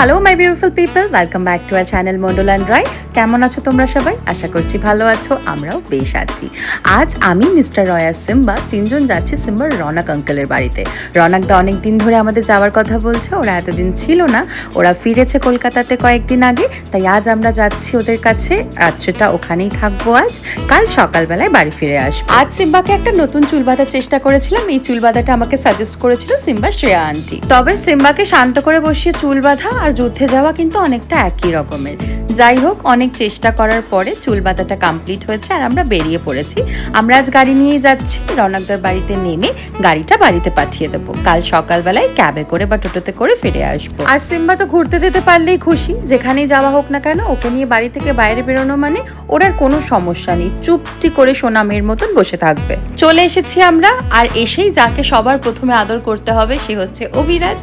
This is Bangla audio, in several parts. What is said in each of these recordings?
Hello my beautiful people welcome back to our channel Mondal and Roy কেমন আছো তোমরা সবাই? আশা করছি ভালো আছো, আমরাও বেশ আছি। আজ আমি মিস্টার রয়া সিম্বা তিনজন যাচ্ছি সিম্বার রনক আঙ্কেলের বাড়িতে। রনক দা অনেক দিন ধরে আমাদের যাওয়ার কথা বলছে, ওরা এতদিন ছিল না। ওরা ফিরেছে কলকাতাতে কয়েকদিন আগে, তাই আজ আমরা যাচ্ছি ওদের কাছে। রাত্রিটা ওখানেই থাকব আজ। কাল সকালবেলায় বাড়ি ফিরে আসব। আজ সিম্বাকে একটা নতুন চুল বাঁধার চেষ্টা করেছিলাম। এই চুল বাঁধাটা আমাকে সাজেস্ট করেছিল সিম্বা শ্রেয়া আন্টি তবে সিম্বাকে শান্ত করে বসিয়ে চুল বাঁধা আর যুদ্ধে যাওয়া কিন্তু অনেকটা একই রকমের। যাই হোক অনেক চেষ্টা করার পরে চুল বাঁধাটা কমপ্লিট হয়েছে আর আমরা বেরিয়ে পড়েছি। আমরা আজ গাড়ি নিয়ে যাচ্ছি। রনকদার বাড়িতে নেমে গাড়িটা বাড়িতে পাঠিয়ে দেবো। কাল সকালবেলায় ক্যাবে করে বা টোটোতে করে ফিরে আসব। আর সিম্বা তো ঘুরতে যেতে পারলেই খুশি। যেখানেই যাওয়া হোক না কেন ওকে নিয়ে বাড়ি থেকে বাইরে বেরোনো মানে ওর আর কোনো সমস্যা নেই। চুপটি করে সোনামের মতন বসে থাকবে। চলে এসেছি আমরা আর এসেই যাকে সবার প্রথমে আদর করতে হবে সে হচ্ছে অভিরাজ।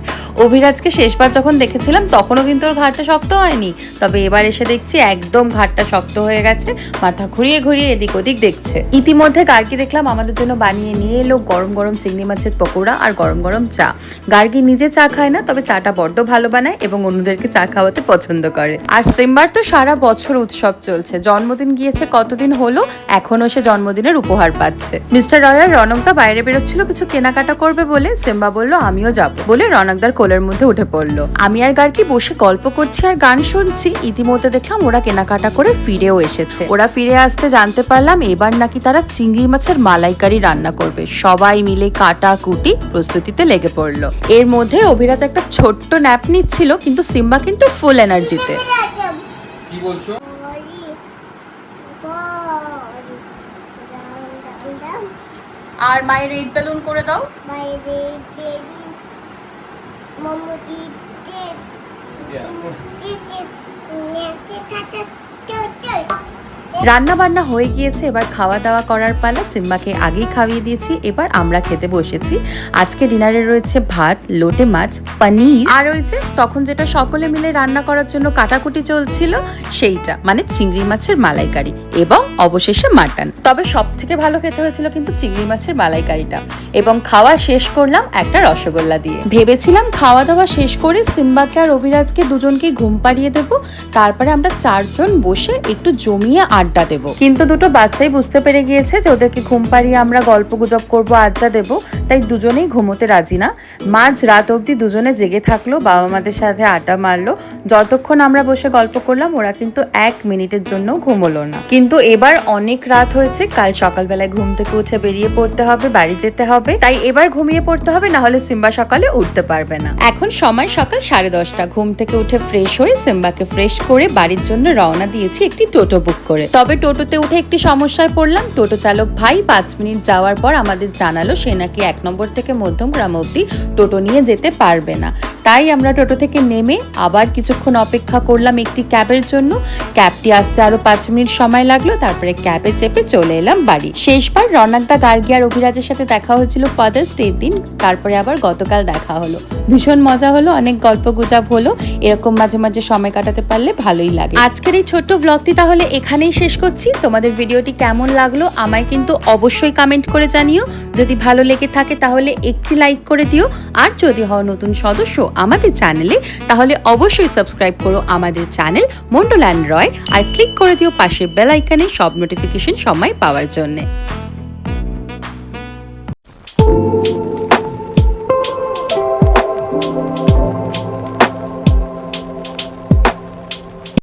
অভিরাজকে শেষবার যখন দেখেছিলাম তখনও কিন্তু ওর ঘাটটা শক্ত হয়নি। তবে এবার এসে দেখছি একদম ঘাটটা শক্ত হয়ে গেছে, মাথা ঘুরিয়ে ঘুরিয়ে এদিক ওদিক দেখছে। ইতিমধ্যে গার্গি দেখলাম আমাদের জন্য বানিয়ে নিয়ে এলো গরম গরম চিংড়ি মাছের পকোড়া আর গরম গরম চা। গার্গি নিজে চা খায় না, তবে চাটা বড্ড ভালো বানায় এবং অন্যদেরকে চা খাওয়াতে পছন্দ করে। আর সিম্বার তো সারা বছর উৎসব চলছে, জন্মদিন গিয়েছে কতদিন হলো এখনও সে জন্মদিনের উপহার পাচ্ছে। মিস্টার রয়ার রনকদা বাইরে বেরোচ্ছিল, কিছু কেনাকাটা করবে বলে সিম্বা বলল, আমিও যাব বলে রনকদার কোলের মধ্যে উঠে পড়ল। আমি আর গার্গি বসে গল্প করছি আর গান শুনছি, ইতিমধ্যে দেখলাম ওরা কেনাকাটা করে ফিরেও এসেছে। ওরা ফিরে আসতে জানতে পারলাম এবার নাকি তারা চিংড়ি মাছের মালাইকারি রান্না করবে। সবাই মিলে কাটা কুটি প্রস্তুতিতে লেগে পড়ল। এর মধ্যে অভিরাজ একটা ছোট্ট ন্যাপ নিচ্ছিল কিন্তু সিম্বা কিন্তু ফুল এনার্জিতে কি বলছো? আর মায়ের রেড বেলুন করে দাও। Look at this. রান্না বান্না হয়ে গিয়েছে, এবার খাওয়া দাওয়া করার পালা। সিম্বাকে আগেই খাইয়ে দিয়েছি, এবার আমরা খেতে বসেছি। আজকে ডিনারে রয়েছে ভাত, লোটে মাছ, পনির। আর রয়েছে তখন যেটা সকলে মিলে রান্না করার জন্য কাটাকুটি চলছিল, সেইটা। মানে চিংড়ি মাছের মালাইকারি এবং অবশেষে মাটন। তবে সব থেকে ভালো খেতে হয়েছিল কিন্তু চিংড়ি মাছের মালাইকারিটা। এবং খাওয়া শেষ করলাম একটা রসগোল্লা দিয়ে। ভেবেছিলাম খাওয়া দাওয়া শেষ করে সিম্বাকে আর অভিরাজকে দুজনকেই ঘুম পাড়িয়ে দেবো। তারপরে আমরা চারজন বসে একটু জমিয়ে আড্ডা দেব। কিন্তু দুটো বাচ্চাই বুঝতে পেরে গিয়েছে যে ওদেরকে ঘুম পাড়িয়ে আমরা গল্প গুজব করব, আড্ডা দেব। তাই দুজনেই ঘুমোতে রাজি না। মাঝ রাত অবধি দুজনে জেগে থাকল, বাবা মাদের সাথে আড্ডা মারলো। যতক্ষণ আমরা বসে গল্প করলাম, ওরা কিন্তু এক মিনিটের জন্য ঘুমোলো না। কিন্তু এবার অনেক রাত হয়েছে, কাল সকালবেলায় ঘুম থেকে উঠে বেরিয়ে পড়তে হবে, বাড়ি যেতে হবে। তাই এবার ঘুমিয়ে পড়তে হবে, না হলে সিম্বা সকালে উঠতে পারবে না। এখন সময় সকাল সাড়ে দশটা। ঘুম থেকে উঠে ফ্রেশ হয়ে সিম্বাকে ফ্রেশ করে বাড়ির জন্য রওনা দিয়েছি একটি টোটো বুক করে। তবে টোটোতে উঠে একটি সমস্যায় পড়লাম। টোটো চালক ভাই পাঁচ মিনিট যাওয়ার পর আমাদের জানালো, সে নাকি এক নম্বর থেকে মধ্যম গ্রাম অব্দি টোটো নিয়ে যেতে পারবে না। তাই আমরা টোটো থেকে নেমে আবার কিছুক্ষণ অপেক্ষা করলাম একটি ক্যাবের জন্য। ক্যাবটি আসতে আরও পাঁচ মিনিট সময় লাগল, তারপরে ক্যাবে চেপে চলে এলাম বাড়ি। শেষবার রনাকদা গার্গি আর অভিরাজের সাথে দেখা হয়েছিল ফাদার্স ডে দিন, তারপরে আবার গতকাল দেখা হলো। ভীষণ মজা হলো, অনেক গল্প গুজব হলো, এরকম মাঝে মাঝে সময় কাটাতে পারলে ভালোই লাগে। আজকের এই ছোট্ট ব্লগটি তাহলে এখানেই শেষ করছি। তোমাদের ভিডিওটি কেমন লাগল আমায় কিন্তু অবশ্যই কমেন্ট করে জানিও। যদি ভালো লেগে থাকে তাহলে একটি লাইক করে দিও। আর যদি হও নতুন সদস্য আমাদের চ্যানেলে, তাহলে অবশ্যই সাবস্ক্রাইব করো আমাদের চ্যানেল মন্ডল অ্যান্ড রয় আর ক্লিক করে দিও পাশের বেল সব নোটিফিকেশন সময় পাওয়ার জন্য।